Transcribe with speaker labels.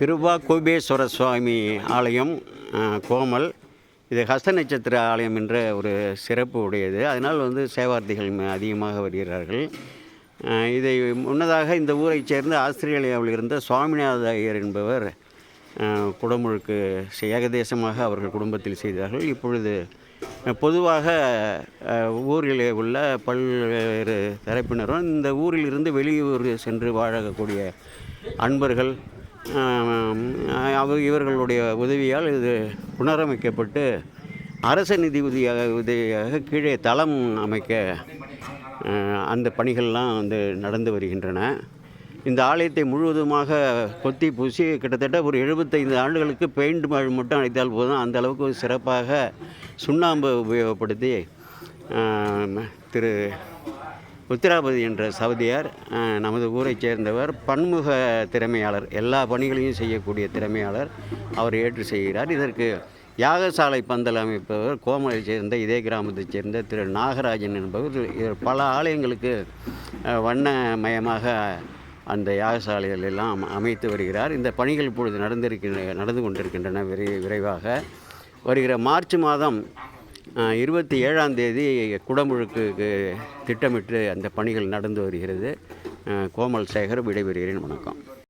Speaker 1: கிருபா கோபேஸ்வர சுவாமி ஆலயம் கோமல். இது ஹஸ்த நட்சத்திர ஆலயம் என்ற ஒரு சிறப்பு உடையது. அதனால் வந்து சேவார்த்திகள் அதிகமாக வருகிறார்கள். இதை முன்னதாக இந்த ஊரைச் சேர்ந்த ஆஸ்திரேலியாவில் இருந்த சுவாமிநாத ஐயர் என்பவர் குடமுழுக்கு ஏகதேசமாக அவர்கள் குடும்பத்தில் செய்தார்கள். இப்பொழுது பொதுவாக ஊரிலே ஊரில் உள்ள பல்வேறு தரப்பினரும் இந்த ஊரில் இருந்து வெளியூர் சென்று வாழக்கூடிய அன்பர்கள் அவர் இவர்களுடைய உதவியால் இது புனரமைக்கப்பட்டு அரச நிதி உதவியாக உதவியாக கீழே தளம் அமைக்க அந்த பணிகள்லாம் வந்து நடந்து வருகின்றன. இந்த ஆலயத்தை முழுவதுமாக கொத்தி பூசி கிட்டத்தட்ட ஒரு எழுபத்தைந்து ஆண்டுகளுக்கு பெயிண்ட் மட்டும் அடித்தால் போதும். அந்த அளவுக்கு சிறப்பாக சுண்ணாம்பு உபயோகப்படுத்தி திரு உத்திராபதி என்ற சவுதியார் நமது ஊரைச் சேர்ந்தவர் பன்முக திறமையாளர் எல்லா பணிகளையும் செய்யக்கூடிய திறமையாளர் அவர் ஏற்று செய்கிறார். இதற்கு யாகசாலை பந்தல் அமைப்பவர் கோமலை சேர்ந்த இதே கிராமத்தைச் சேர்ந்த திரு நாகராஜன் என்பவர் இவர் பல ஆலயங்களுக்கு வண்ணமயமாக அந்த யாகசாலைகள் எல்லாம் அமைத்து வருகிறார். இந்த பணிகள் இப்பொழுது நடந்திருக்கின்ற நடந்து கொண்டிருக்கின்றன விரை விரைவாக. வருகிற மார்ச் மாதம் இருபத்தி ஏழாம் தேதி குடமுழுக்கு திட்டமிட்டு அந்த பணிகள் நடந்து வருகிறது. கோமல் சேகர் விடைபெறுகிறேன். வணக்கம்.